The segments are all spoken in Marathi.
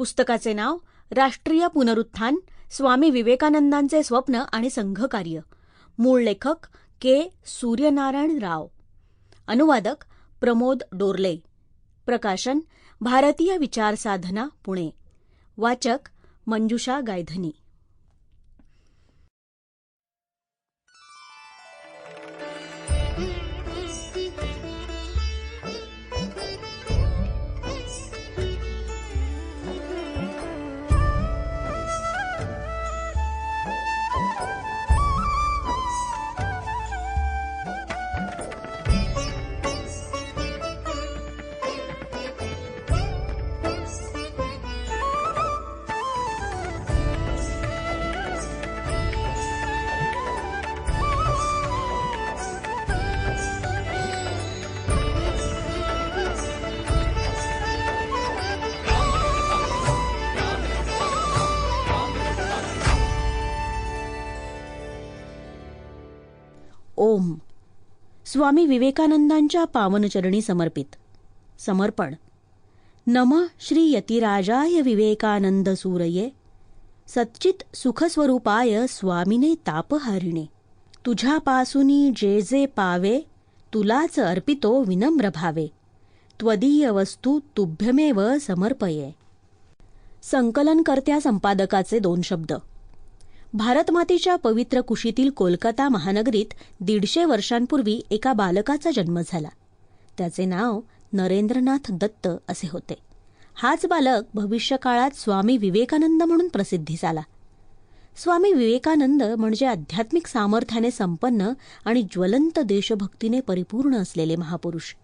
पुस्तकाचे नाव राष्ट्रीय पुनरुत्थान स्वामी विवेकानंदांचे स्वप्न आणि संघकार्य. मूळ लेखक के. सूर्यनारायण राव. अनुवादक प्रमोद डोरले. प्रकाशन भारतीय विचार साधना पुणे. वाचक मंजुषा गायधनी. ओम. स्वामी विवेकानंदांच्या पावनचरणी समर्पित. समर्पण. नम श्री यतिराजाय विवेकानंद सूरये. सच्चित सुखस्वरूपाय स्वामिने तापहारिणे. तुझ्यापासुनी जे जे पावे तुलाच अर्पितो विनम्र भावे. त्वदीय वस्तू तुभ्यमेव समर्पये. संकलनकर्त्या संपादकाचे दोन शब्द. भारतमातेच्या पवित्र कुशीतील कोलकाता महानगरीत दीडशे वर्षांपूर्वी एका बालकाचा जन्म झाला. त्याचे नाव नरेंद्रनाथ दत्त असे होते. हाच बालक भविष्यकाळात स्वामी विवेकानंद म्हणून प्रसिद्धी झाला. स्वामी विवेकानंद म्हणजे आध्यात्मिक सामर्थ्याने संपन्न आणि ज्वलंत देशभक्तीने परिपूर्ण असलेले महापुरुष.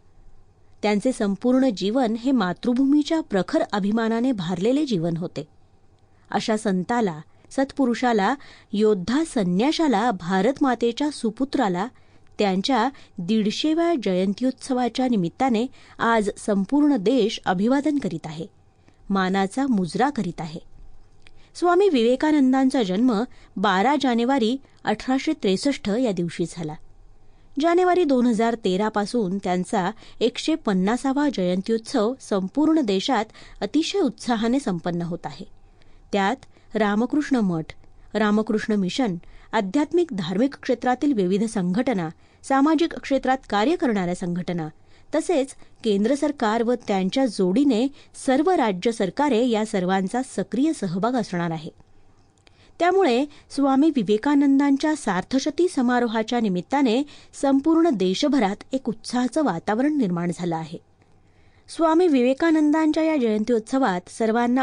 त्यांचे संपूर्ण जीवन हे मातृभूमीच्या प्रखर अभिमानाने भारलेले जीवन होते. अशा संताला सत्पुरुषाला योद्धा संन्याशाला भारतमातेच्या सुपुत्राला त्यांच्या दीडशेव्या जयंत्योत्सवाच्या निमित्ताने आज संपूर्ण देश अभिवादन करीत आहे मानाचा मुजरा करीत आहे. स्वामी विवेकानंदांचा जन्म बारा जानेवारी अठराशे त्रेसष्ट या दिवशी झाला. जानेवारी दोन हजार तेरापासून त्यांचा एकशे पन्नासावा जयंत्योत्सव संपूर्ण देशात अतिशय उत्साहाने संपन्न होत आहे. त्यात रामकृष्ण मठ रामकृष्ण मिशन आध्यात्मिक धार्मिक क्षेत्रातील विविध संघटना सामाजिक क्षेत्रात कार्य करणाऱ्या संघटना तसेच केंद्र सरकार व त्यांच्या जोडीने सर्व राज्य सरकारे या सर्वांचा सक्रिय सहभाग असणार आहे. त्यामुळे स्वामी विवेकानंदांच्या सार्थशती समारोहाच्या निमित्ताने संपूर्ण देशभरात एक उत्साहाचं वातावरण निर्माण झालं आहे. स्वामी विवेकानंदांच्या या जयंती उत्सवात सर्वांना